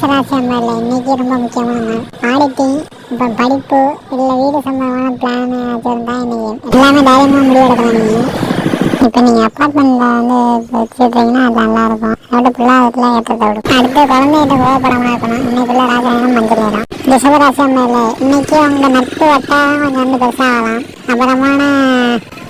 மேஷராசி அம்மாவில் இன்னைக்கு ரொம்ப முக்கியமான நாள் ஆடிட்டி இப்போ படிப்பு இல்லை வீடு சம்பந்தமான பிளான் வச்சுருந்தா இன்னைக்கு எல்லாமே தைரியமாக முடிவெடுக்கலாம் நீங்கள் இப்போ நீங்கள் அப்பார்ட்மெண்ட்டில் வந்து வச்சுருக்கீங்கன்னா அது நல்லாயிருக்கும். அதோட பிள்ளாவத்தில் ஏற்றத்தை விடும் அடுத்து குழந்தைகிட்ட கோவப்படாமல் இருக்கணும். இன்னைக்குள்ள ராஜாயம் மஞ்சள் நேரம் ரிஷபராசி அம்மாவில் இன்னைக்கு அவங்க நட்பு வட்டாரம் கொஞ்சம் வந்து பெருசாகலாம் அப்புறமான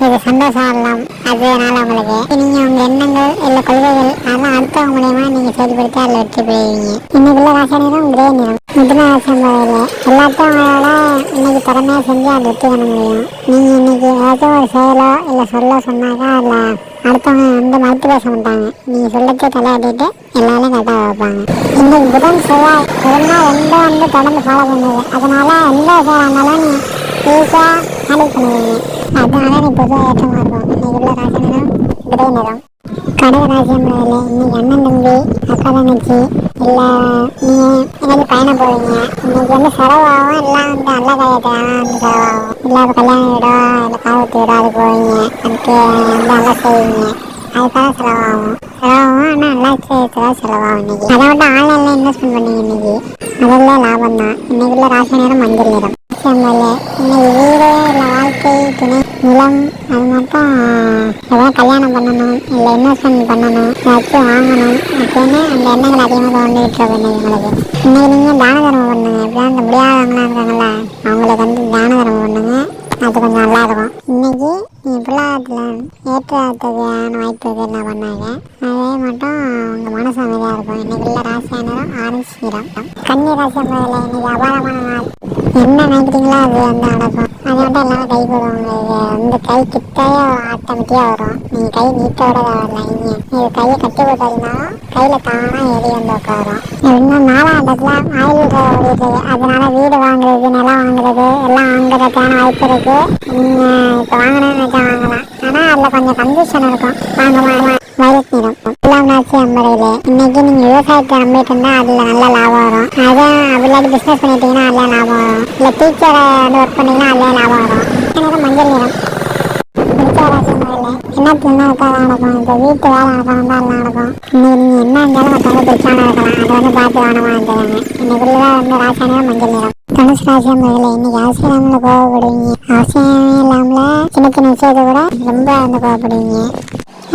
நீங்கள் சந்தோஷம் ஆகலாம் அதனால உங்களுக்கு. நீங்கள் உங்கள் எண்ணங்கள் இல்லை கொள்கைகள் அதெல்லாம் அடுத்தவங்க மூலயமா நீங்கள் செயல்படுத்தி அதில் வெற்றி பெறுவீங்க. இன்னைக்குள்ள ராசி நேரம் கிரே நிறம் மிதுன ராசி அம்மாவில் எல்லாத்தையும் உங்களால் இன்னைக்கு திறமையாக செஞ்சு அதை வெற்றி பண்ண முடியும். நீங்கள் இன்னைக்கு ஏதாச்சும் ஒரு செயலோ இல்லை சொல்ல சொன்னாக்கா அதில் அடுத்தவங்க வந்து மறுத்து பேச மாட்டாங்க. நீங்கள் சொல்லத்தை தலையாட்டிட்டு எல்லாரும் கரெக்டாக வைப்பாங்க இன்னைக்கு புதன் செவ்வாய் ஒரு நாள் ரெண்டும் வந்து தொடர்ந்து ஃபாலோ பண்ணுது. அதனால எந்த செயலாக இருந்தாலும் நீ ஈஸியாக ஹேண்டில் பண்ணுவீங்க அதனால நீ பொதுவாக ஏற்றமாக இருக்கும் இன்னைக்கு உள்ள ராசி நிறம் கிரே நிறம் கடக ராசி அம்மாவில் இன்னைக்கு அண்ணன் தம்பி அக்கா தங்கச்சி இல்லை நீ எங்கேயாவது பயணம் போவீங்க இன்னைக்கு வந்து செலவாகும் இல்லை வந்து நல்ல காரியத்துக்காக வந்து செலவாகும் இல்லை இப்போ கல்யாணம் வீடோ இல்லை காவத்து வீடோ அது போவீங்க அதுக்கு வந்து நல்லா செய்வீங்க அதுக்காக செலவாகும் செலவாகும் ஆனால் நல்லா செய்யறதுக்காக செலவாகும் இன்னைக்கு அதை விட்டு ஆன்லைனில் இன்வெஸ்ட்மெண்ட் பண்ணீங்க இன்னைக்கு அதெல்லாம் லாபம் தான் இன்னைக்கு உள்ள ராசி நேரம் மஞ்சள் நேரம் இன்னைக்கு வீடு இயற்கை துணை நிலம் அது மட்டும் எதாவது கல்யாணம் பண்ணணும் இல்லை இன்வெஸ்ட்மெண்ட் பண்ணணும் ஏதாச்சும் வாங்கணும் அப்படின்னு அந்த எண்ணங்கள் அதிகமாக தோண்டிட்டு இருக்கும் எங்களுக்கு இன்னைக்கு நீங்கள் தான தர்மம் பண்ணுங்க. எப்படியா இந்த முடியாதவங்களாம் இருக்காங்கல்ல அவங்களுக்கு வந்து தான தர்மம் பண்ணுங்க. அது கொஞ்சம் நல்லா இருக்கும். இன்னைக்கு நீ பிள்ளாத்தில் ஏற்றத்துக்கான வாய்ப்பு என்ன பண்ணாங்க? அதே மட்டும் உங்கள் மனசு அமைதியாக இருக்கும். இன்னைக்கு இன்னைக்குள்ள ராசியானதும் ஆரஞ்சு நிறம் கன்னி ராசி அம்மாவில் இன்னைக்கு அபாரமான நாள். என்ன நினைக்கிறீங்களோ அது வந்து நடக்கும் அதனால தான் எல்லாமே கை போடுவாங்க இந்த கை கிட்டே ஆட்டோமேட்டிக்காக வரும். நீங்கள் கை நீட்டோட வரல நீங்கள் இது கையை கட்டி போட்டீங்கன்னா கையில் தானாக ஏறி வந்து உட்காரும். இன்னும் நாலாண்டத்தில் ஆயுள் ஓடிட்டு அதனால வீடு வாங்குறது நிலம் வாங்குறது எல்லாம் வாங்குறதுக்கான வாய்ப்பு இருக்குது நீங்கள் இப்போ வாங்கணும்னு நினச்சா வாங்கலாம் ஆனால் அதில் கொஞ்சம் கண்டிஷன் இருக்கும். வாங்க வாங்க நிறம் எல்லாம் நாச்சு அம்பரையில் இன்னைக்கு நீங்கள் நம்பிட்டு இருந்தா அதில் நல்ல லாபம் வரும். அதான் விளையாடி பிஸ்னஸ் பண்ணிட்டீங்கன்னா அதில் லாபம் வரும். இல்லை டீச்சரை வந்து ஒர்க் பண்ணீங்கன்னா அதில் லாபம் வரும். எனக்கு மஞ்சள் நிறம். என்ன தின்னா நடக்கும்? இப்போ வீட்டு வேலை நடக்கணும் தான் எல்லாம் நடக்கும் இன்னைக்கு நீங்கள் என்ன இருந்தாலும் மற்றவங்க பிரச்சனை இருக்கலாம். அதை வந்து பார்த்து கவனமாக இன்னைக்குள்ளதான் வந்து ராசானியம் மஞ்சள் நிறம். தனுசு ராசி முதல்ல இன்னைக்கு அவசியமில் கோவப்படுவீங்க. அவசியமே இல்லாமல் சின்ன சின்ன விஷயத்தை கூட ரொம்ப வந்து கோவப்படுவீங்க.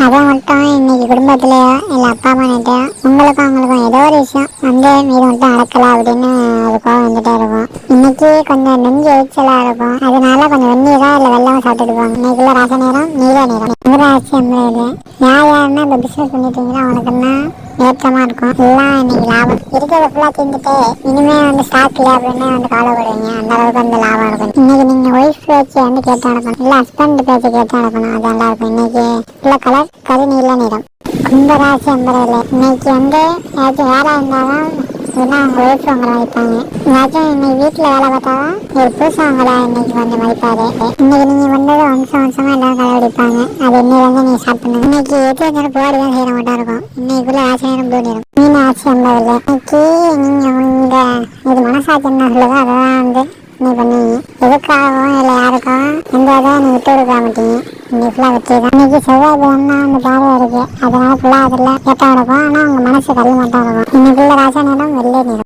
அதான் மட்டும் இன்னைக்கு குடும்பத்திலேயோ இல்லை அப்பா அம்மாகிட்டயோ உங்களுக்கும் அவங்களுக்கும் ஏதோ ஒரு விஷயம். வந்து மீது மட்டும் நடக்கல அப்படின்னு ஒரு கோவம் வந்துட்டே இருக்கும். இன்னைக்கு கொஞ்சம் நெஞ்சு எரிச்சலாக இருக்கும். அதனால கொஞ்சம் வெந்நீரா இல்லை வெள்ளம் சாப்பிட்டுட்டு போவாங்க இன்னைக்குள்ள ரச நேரம் நீல நேரம். ராசி அம்மையில யார் யாருன்னா இப்போ பிஸ்னஸ் பண்ணிட்டீங்களோ அவனுக்குன்னா ஏற்றமாக இருக்கும். எல்லாம் இன்னைக்கு லாபம். இருக்கிறத ஃபுல்லாக தீர்ந்துட்டு இனிமே வந்து ஸ்டாக் இல்லை அப்படின்னு வந்து கவலைப்படுவீங்க அந்த அளவுக்கு வந்து லாபம் இருக்கும். இன்னைக்கு நீங்கள் ஒய்ஃப் பேச்சு வந்து கேட்டு நடக்கணும். இல்லை ஹஸ்பண்ட் பேச்சு கேட்டு நடக்கணும். அது நல்லா இருக்கும். இன்னைக்கு உள்ள கலர் கரு நீல நிறம். கும்பராசி அம்பரையில் இன்னைக்கு வந்து ஏதாச்சும் வேலை இருந்தாலும் இல்லைன்னா அவங்க ஒய்ஃப் வைப்பாங்க இன்னைக்கு வீட்டில் வேலை பார்த்தாதான் ஒரு புதுசாக உங்களை இன்னைக்கு கொஞ்சம் மதிப்பாரு? இன்னைக்கு நீங்கள் வந்தது வம்சம் வம்சமாக கடைபிடிப்பாங்க அது இன்னையிலேருந்து நீங்கள் ஸ்டார்ட் பண்ணுங்க இன்னைக்கு எது இருந்தாலும் போராடி தான் செய்கிற மாட்டா இருக்கும். இன்னைக்குள்ள ஆசை நேரம் மீன் ஆட்சி இன்னைக்கு நீங்கள் உங்கள் இது மனசாட்சி என்ன சொல்லுதோ அதெல்லாம் வந்து நீ பண்ணுவீங்க எதுக்காகவும் இல்லை யாருக்கும் எந்த இதை நீ விட்டு கொடுக்க மாட்டீங்க. இன்னைக்கு ஃபுல்லாக வச்சு தான். இன்னைக்கு செவ்வாய் புதன்னா அந்த பார்வை இருக்கு. அதனால ஃபுல்லாக அதில் ஏற்ற இருக்கும். ஆனால் உங்கள் மனசு தள்ளி மட்டும் இருக்கும். இன்னைக்குள்ள ராசா நேரம் வெள்ளை நேரம்